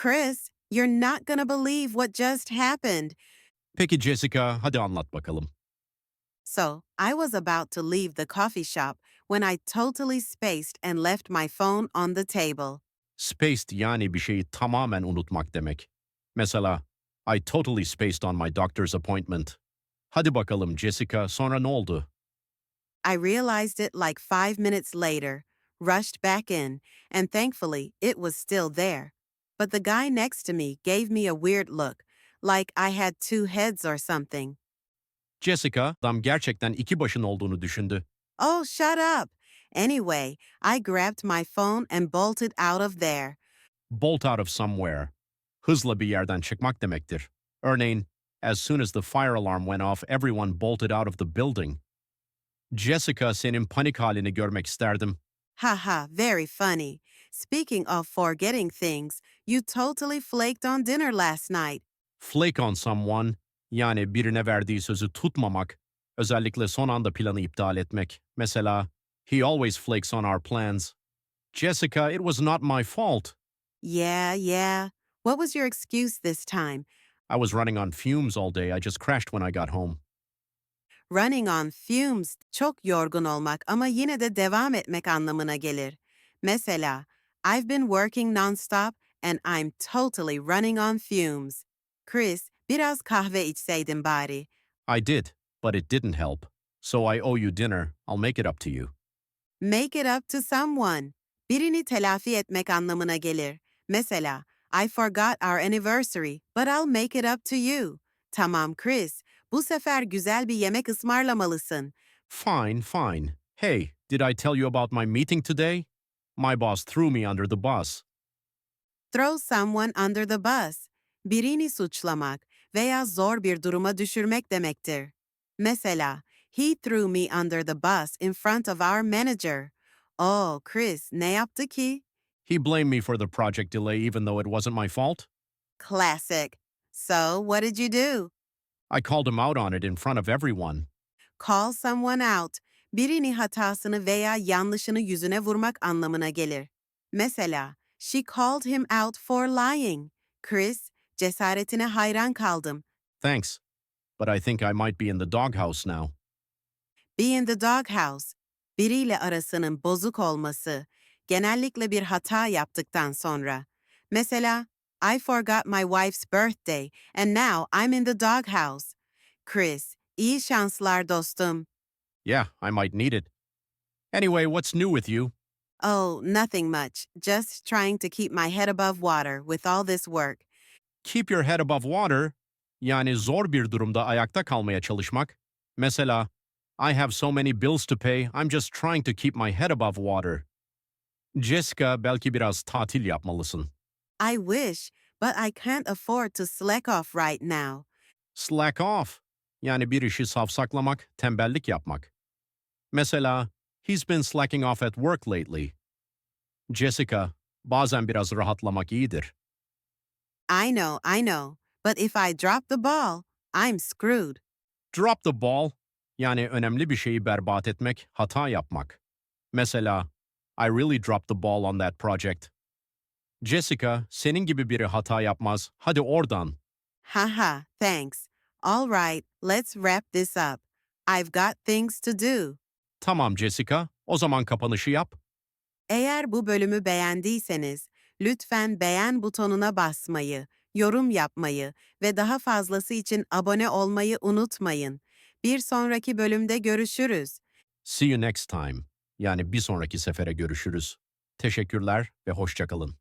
Chris, you're not gonna believe what just happened. Peki Jessica, hadi anlat bakalım. So, I was about to leave the coffee shop when I totally spaced and left my phone on the table. Spaced yani bir şeyi tamamen unutmak demek. Mesela, I totally spaced on my doctor's appointment. Hadi bakalım Jessica, sonra ne oldu? I realized it like five minutes later, rushed back in, and thankfully it was still there. But the guy next to me gave me a weird look, like I had two heads or something. Jessica, adam gerçekten iki başın olduğunu düşündü. Oh, shut up! Anyway, I grabbed my phone and bolted out of there. Bolt out of somewhere. Hızla bir yerden çıkmak demektir. Örneğin, as soon as the fire alarm went off, everyone bolted out of the building. Jessica, senin panik halini görmek isterdim. Haha, very funny. Speaking of forgetting things, you totally flaked on dinner last night. Flake on someone, yani birine verdiği sözü tutmamak, özellikle son anda planı iptal etmek. Mesela, he always flakes on our plans. Jessica, it was not my fault. Yeah, yeah. What was your excuse this time? I was running on fumes all day. I just crashed when I got home. Running on fumes çok yorgun olmak ama yine de devam etmek anlamına gelir. Mesela, I've been working nonstop and I'm totally running on fumes. Chris, biraz kahve içseydin bari. I did, but it didn't help. So I owe you dinner. I'll make it up to you. Make it up to someone. Birini telafi etmek anlamına gelir. Mesela, I forgot our anniversary, but I'll make it up to you. Tamam Chris, bu sefer güzel bir yemek ısmarlamalısın. Fine, fine. Hey, did I tell you about my meeting today? My boss threw me under the bus. Throw someone under the bus. Birini suçlamak veya zor bir duruma düşürmek demektir. Mesela, he threw me under the bus in front of our manager. Oh, Chris, ne yaptı ki? He blamed me for the project delay even though it wasn't my fault. Classic. So, what did you do? I called him out on it in front of everyone. Call someone out. Birini hatasını veya yanlışını yüzüne vurmak anlamına gelir. Mesela, she called him out for lying. Chris, cesaretine hayran kaldım. Thanks. But I think I might be in the doghouse now. Be in the doghouse. Biriyle arasının bozuk olması, genellikle bir hata yaptıktan sonra. Mesela, I forgot my wife's birthday and now I'm in the doghouse. Chris, iyi şanslar dostum. Yeah, I might need it. Anyway, what's new with you? Oh, nothing much. Just trying to keep my head above water with all this work. Keep your head above water. Yani zor bir durumda ayakta kalmaya çalışmak. Mesela, I have so many bills to pay, I'm just trying to keep my head above water. Jessica, belki biraz tatil yapmalısın. I wish, but I can't afford to slack off right now. Slack off. Yani bir işi savsaklamak, tembellik yapmak. Mesela, he's been slacking off at work lately. Jessica, bazen biraz rahatlamak iyidir. I know, I know. But if I drop the ball, I'm screwed. Drop the ball. Yani önemli bir şeyi berbat etmek, hata yapmak. Mesela, I really dropped the ball on that project. Jessica, senin gibi biri hata yapmaz. Hadi oradan. Haha, thanks. All right, let's wrap this up. I've got things to do. Tamam Jessica, o zaman kapanışı yap. Eğer bu bölümü beğendiyseniz, lütfen beğen butonuna basmayı, yorum yapmayı ve daha fazlası için abone olmayı unutmayın. Bir sonraki bölümde görüşürüz. See you next time. Yani bir sonraki sefere görüşürüz. Teşekkürler ve hoşçakalın.